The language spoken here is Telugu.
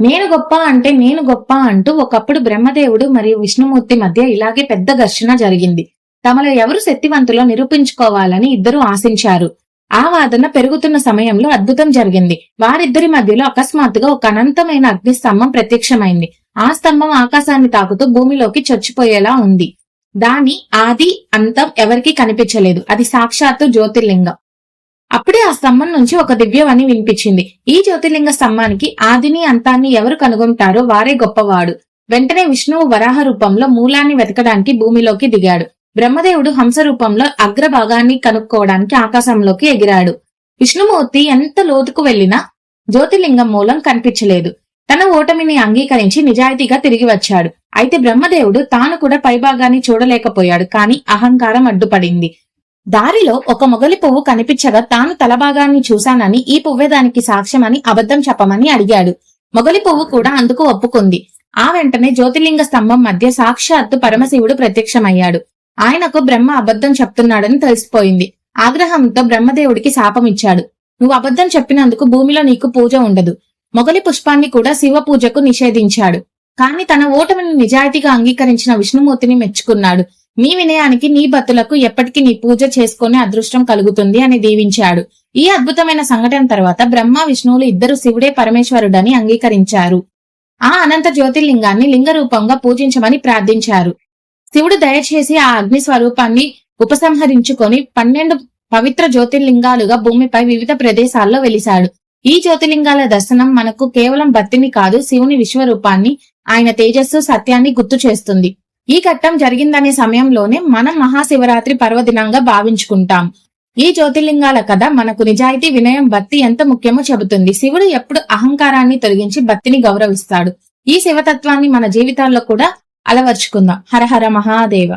నేను గొప్ప అంటే నేను గొప్ప అంటూ ఒకప్పుడు బ్రహ్మదేవుడు మరియు విష్ణుమూర్తి మధ్య ఇలాగే పెద్ద ఘర్షణ జరిగింది. తమలో ఎవరు శక్తివంతులో నిరూపించుకోవాలని ఇద్దరు ఆశించారు. ఆ వాదన పెరుగుతున్న సమయంలో అద్భుతం జరిగింది. వారిద్దరి మధ్యలో అకస్మాత్తుగా ఒక అనంతమైన అగ్ని స్తంభం ప్రత్యక్షమైంది. ఆ స్తంభం ఆకాశాన్ని తాకుతూ భూమిలోకి చొచ్చిపోయేలా ఉంది. దాని ఆది అంతం ఎవరికీ కనిపించలేదు. అది సాక్షాత్తు జ్యోతిర్లింగం. అప్పుడే ఆ స్తంభం నుంచి ఒక దివ్యవాణి వినిపించింది. ఈ జ్యోతిర్లింగ స్తంభానికి ఆదిని అంతాన్ని ఎవరు కనుగొంటారో వారే గొప్పవాడు. వెంటనే విష్ణువు వరాహ రూపంలో మూలాన్ని వెతకడానికి భూమిలోకి దిగాడు. బ్రహ్మదేవుడు హంస రూపంలో అగ్రభాగాన్ని కనుక్కోవడానికి ఆకాశంలోకి ఎగిరాడు. విష్ణుమూర్తి ఎంత లోతుకు వెళ్ళినా జ్యోతిర్లింగం మూలం కనిపించలేదు. తన ఓటమిని అంగీకరించి నిజాయితీగా తిరిగి వచ్చాడు. అయితే బ్రహ్మదేవుడు తాను కూడా పైభాగాన్ని చూడలేకపోయాడు. కాని అహంకారం అడ్డుపడింది. దారిలో ఒక మొగలి పువ్వు కనిపించగా తాను తలభాగాన్ని చూశానని ఈ పువ్వే దానికి సాక్ష్యమని అబద్ధం చెప్పమని అడిగాడు. మొగలి పువ్వు కూడా అందుకు ఒప్పుకుంది. ఆ వెంటనే జ్యోతిర్లింగ స్తంభం మధ్య సాక్షాత్తు పరమశివుడు ప్రత్యక్షమయ్యాడు. ఆయనకు బ్రహ్మ అబద్ధం చెప్తున్నాడని తెలిసిపోయింది. ఆగ్రహంతో బ్రహ్మదేవుడికి శాపమిచ్చాడు. నువ్వు అబద్ధం చెప్పినందుకు భూమిలో నీకు పూజ ఉండదు. మొగలి పుష్పాన్ని కూడా శివ పూజకు నిషేధించాడు. కాని తన ఓటమిని నిజాయితీగా అంగీకరించిన విష్ణుమూర్తిని మెచ్చుకున్నాడు. నీ వినయానికి నీ భక్తులకు ఎప్పటికీ నీ పూజ చేసుకునే అదృష్టం కలుగుతుంది అని దీవించాడు. ఈ అద్భుతమైన సంఘటన తర్వాత బ్రహ్మ విష్ణువులు ఇద్దరు శివుడే పరమేశ్వరుడని అంగీకరించారు. ఆ అనంత జ్యోతిర్లింగాన్ని లింగ రూపంగా పూజించమని ప్రార్థించారు. శివుడు దయచేసి ఆ అగ్ని స్వరూపాన్ని ఉపసంహరించుకొని పన్నెండు పవిత్ర జ్యోతిర్లింగాలుగా భూమిపై వివిధ ప్రదేశాల్లో వెలిశాడు. ఈ జ్యోతిర్లింగాల దర్శనం మనకు కేవలం భక్తిని కాదు శివుని విశ్వరూపాన్ని ఆయన తేజస్సు సత్యాన్ని గుర్తు చేస్తుంది. ఈ ఘట్టం జరిగిందనే సమయంలోనే మనం మహాశివరాత్రి పర్వదినంగా భావించుకుంటాం. ఈ జ్యోతిర్లింగాల కథ మనకు నిజాయితీ వినయం భక్తి ఎంత ముఖ్యమో చెబుతుంది. శివుడు ఎప్పుడు అహంకారాన్ని తొలగించి భక్తిని గౌరవిస్తాడు. ఈ శివతత్వాన్ని మన జీవితాల్లో కూడా అలవర్చుకుందాం. హర హర మహాదేవ.